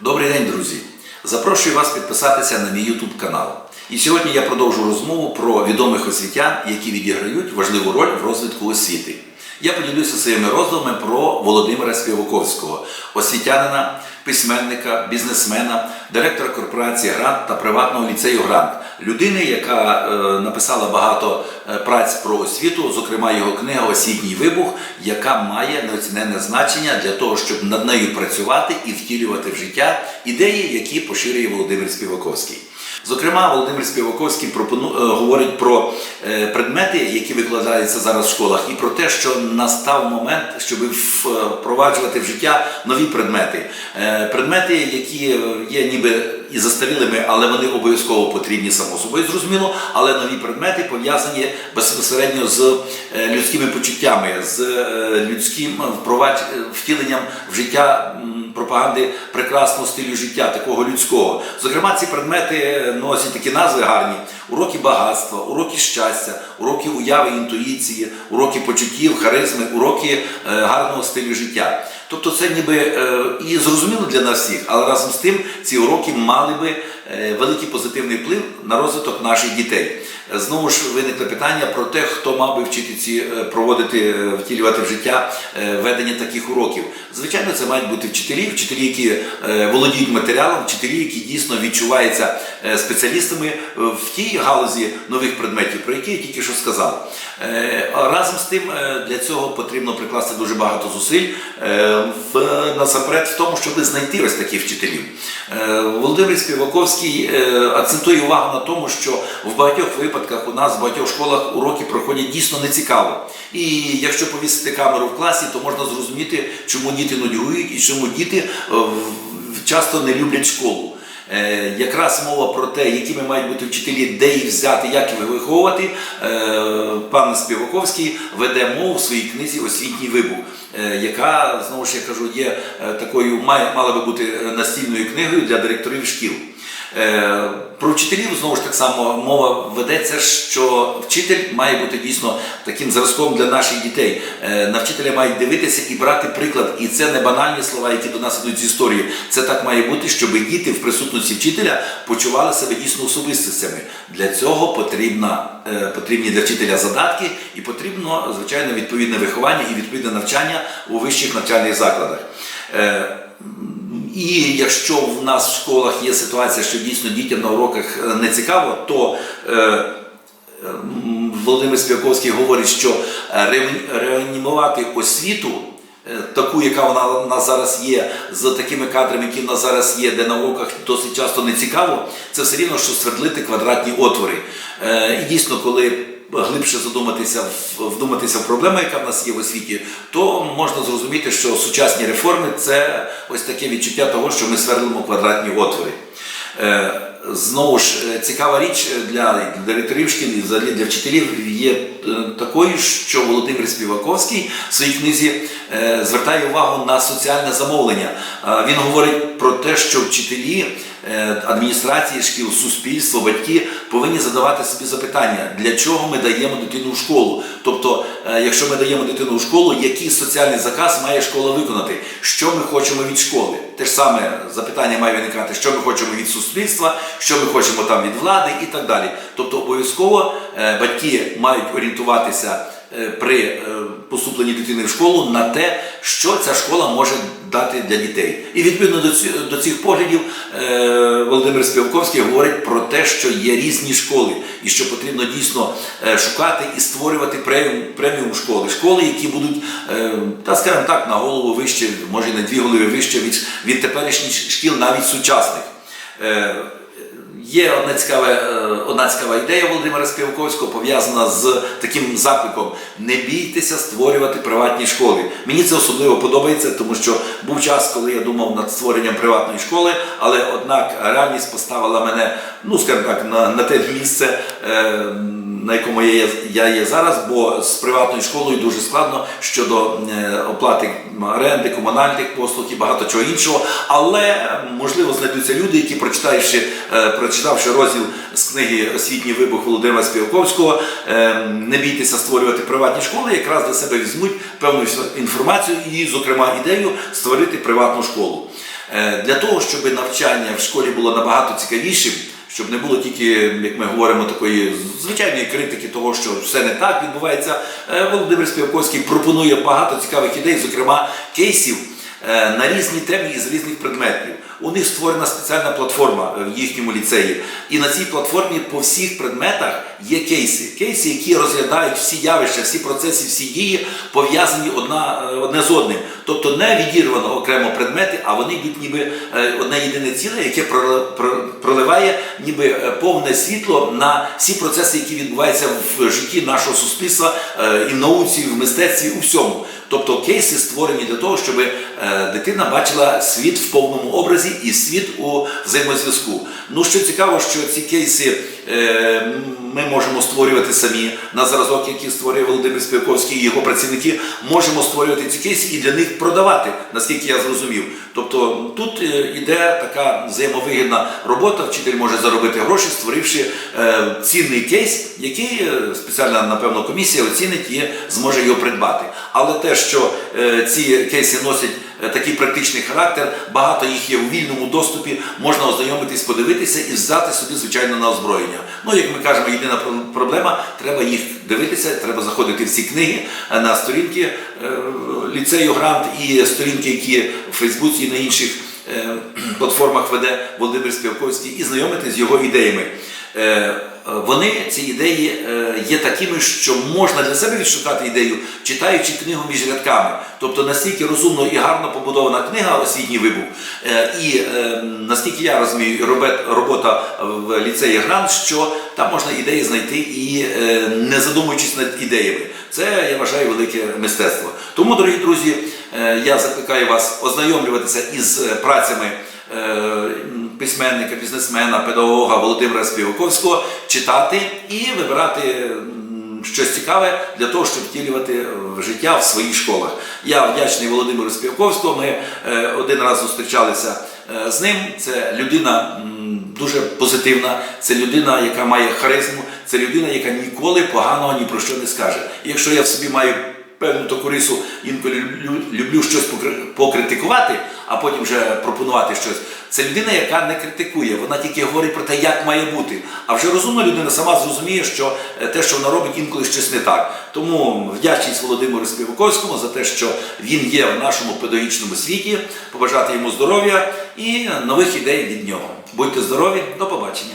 Добрий день, друзі! Запрошую вас підписатися на мій YouTube канал. І сьогодні я продовжу розмову про відомих освітян, які відіграють важливу роль в розвитку освіти. Я поділюся своїми роздумами про Володимира Співаковського, освітянина, письменника, бізнесмена, директора корпорації Грант та приватного ліцею Грант, людини, яка е, написала багато е, праць про освіту, зокрема його книга Освітній вибух, яка має неоціненне значення для того, щоб над нею працювати і втілювати в життя ідеї, які поширює Володимир Співаковський. Зокрема, Володимир Співаковський пропону... е, говорить про е, предмети, які викладаються зараз в школах, і про те, що настав момент, щоб впроваджувати в життя нові предмети. Е, Предмети, які є ніби і застарілими, але вони обов'язково потрібні само собою, зрозуміло, але нові предмети пов'язані безпосередньо з е, людськими почуттями, з е, людським втіленням в життя пропаганди прекрасного стилю життя, такого людського. Зокрема, ці предмети носять такі назви гарні: уроки багатства, уроки щастя, уроки уяви, інтуїції, уроки почуттів, харизми, уроки е, гарного стилю життя. Тобто це ніби е, і зрозуміло для нас всіх, але разом з тим ці уроки мали би е, великий позитивний вплив на розвиток наших дітей. Знову ж виникло питання про те, хто мав би вчити ці проводити, втілювати в життя ведення таких уроків. Звичайно, це мають бути вчителі, вчителі, які володіють матеріалом, вчителі, які дійсно відчуваються спеціалістами в тій галузі нових предметів, про які я тільки що сказав. Е, Разом з тим е, для цього потрібно прикласти дуже багато зусиль е, в насамперед в тому, щоб знайти ось таких вчителів. Володимир Співаковський акцентує увагу на тому, що в багатьох випадках у нас в багатьох школах уроки проходять дійсно нецікаво. І якщо повісити камеру в класі, то можна зрозуміти, чому діти нудьгують і чому діти часто не люблять школу. Е, Якраз мова про те, якими мають бути вчителі, де їх взяти, як їх виховувати, е, пан Співаковський веде мову в своїй книзі Освітній вибух, е, яка знову ж я кажу, є такою, має- мала би бути настільною книгою для директорів шкіл. Е, Про вчителів знову ж так само мова ведеться, що вчитель має бути дійсно таким зразком для наших дітей. Е, На вчителя мають дивитися і брати приклад. І це не банальні слова, які до нас ідуть з історії. Це так має бути, щоб діти в присутності вчителя почували себе дійсно особистостями. Для цього потрібна, е, потрібні для вчителя задатки і потрібно, звичайно, відповідне виховання і відповідне навчання у вищих навчальних закладах. Е, і якщо в нас в школах є ситуація, що дійсно дітям на уроках е, не цікаво, то е, Володимир Співаковський говорить, що е, реанімувати освіту. е, Таку, яка вона у нас зараз є, з такими кадрами, які в нас зараз є, де на уроках досить часто не цікаво, це все рівно, що свердлити квадратні отвори. Е, І дійсно, коли глибше задуматися, вдуматися в проблему, яка в нас є в освіті, то можна зрозуміти, що сучасні реформи це ось таке відчуття того, що ми сверлимо квадратні отвори. Е, Знову ж е, цікава річ для директорів шкіл і взагалі для вчителів є е, такою, що Володимир Співаковський в своїй книзі звертає увагу на соціальне замовлення. Він говорить про те, що вчителі, адміністрації шкіл, суспільство, батьки повинні задавати собі запитання, для чого ми даємо дитину в школу. Тобто, е, якщо ми даємо дитину в школу, який соціальний заказ має школа виконати, що ми хочемо від школи. Те ж саме запитання має виникати, що ми хочемо від суспільства, що ми хочемо там від влади і так далі. Тобто обов'язково е, батьки мають орієнтуватися е, при е, поступленні дитини в школу на те, що ця школа може дати для дітей. І відповідно до ці- до цих поглядів е, Володимир Співаковський говорить про те, що є різні школи, і що потрібно дійсно е, шукати і створювати преміум, школи. Школи, які будуть, е, та скажімо так, на голову вище, може на дві голови вище від, від теперішніх шкіл, навіть сучасних. Є одна цікава, е, одна цікава ідея Володимира Співковського пов'язана з таким закликом: не бійтеся створювати приватні школи. Мені це особливо подобається, тому що був час, коли я думав над створенням приватної школи, але однак реальність поставила мене, ну скажімо так, на, на те місце. Е, на якому я є, я є зараз, бо з приватною школою дуже складно щодо е, оплати оренди, комунальних послуг і багато чого іншого. Але можливо знайдуться люди, які прочитавши, е, прочитавши розділ з книги Освітній вибух Володимира Співаковського, е, не бійтеся створювати приватні школи, якраз для себе візьмуть певну інформацію і, зокрема, ідею створити приватну школу. Е, Для того, щоб навчання в школі було набагато цікавішим, щоб не було тільки, як ми говоримо, такої звичайної критики того, що все не так відбувається. е, Володимир Співаковський пропонує багато цікавих ідей, зокрема кейсів на різні теми із різних предметів. У них створена спеціальна платформа е, в їхньому ліцеї. І на цій платформі по всіх предметах є кейси. Кейси, які розглядають всі явища, всі процеси, всі дії пов'язані одна, е, одне з одним. Тобто не відірвано окремо предмети, а вони йдуть ніби е, одне єдине ціле, яке проливає ніби е, повне світло на всі процеси, які відбуваються в житті нашого суспільства, е, і в науці, і в мистецтві, у всьому. Тобто кейси створені для того, щоб е, дитина бачила світ в повному образі і світ у взаємозв'язку. Ну що цікаво, що ці кейси е, ми можемо створювати самі на зразок, який створює Володимир Співаковський і його працівники, можемо створювати ці кейси і для них продавати, наскільки я зрозумів. Тобто тут е, іде така взаємовигідна робота. Вчитель може заробити гроші, створивши е, цінний кейс, який е, спеціальна, напевно, комісія оцінить і зможе його придбати. Але те, що е, ці кейси носять е, такий практичний характер, багато їх є у вільному доступі, можна ознайомитись, подивитися і взяти собі, звичайно, на озброєння. Ну, як ми кажемо, єдина проблема, треба їх дивитися, треба заходити в ці книги е, на сторінки е, ліцею Грант і сторінки, які в Фейсбуці і на інших е, платформах веде Володимир Співаковський, і знайомитись з його ідеями. Е, Вони, ці ідеї, е, є такими, що можна для себе відшукати ідею, читаючи книгу між рядками. Тобто настільки розумно і гарно побудована книга Освітній вибух, е, і наскільки я розумію, робота в ліцеї Грант, що там можна ідеї знайти і не задумуючись над ідеями. Це я вважаю велике мистецтво. Тому, дорогі друзі, я закликаю вас ознайомлюватися із працями письменника, бізнесмена, педагога Володимира Співаковського, читати і вибирати. Щось цікаве для того, щоб втілювати в життя в своїх школах. Я вдячний Володимиру Співаковському. Ми е, один раз зустрічалися е, з ним. Це людина дуже позитивна, це людина, яка має харизму, це людина, яка ніколи поганого ні про що не скаже. І якщо я в собі маю певну таку рису, інколи люблю, щось покри- покритикувати, а потім вже пропонувати щось. Це людина, яка не критикує, вона тільки говорить про те, як має бути. А вже розумна людина сама зрозуміє, що е, те, що вона робить, інколи щось не так. Тому вдячність Володимиру Співаковському за те, що він є в нашому педагогічному світі, побажати йому здоров'я і нових ідей від нього. Будьте здорові, до побачення.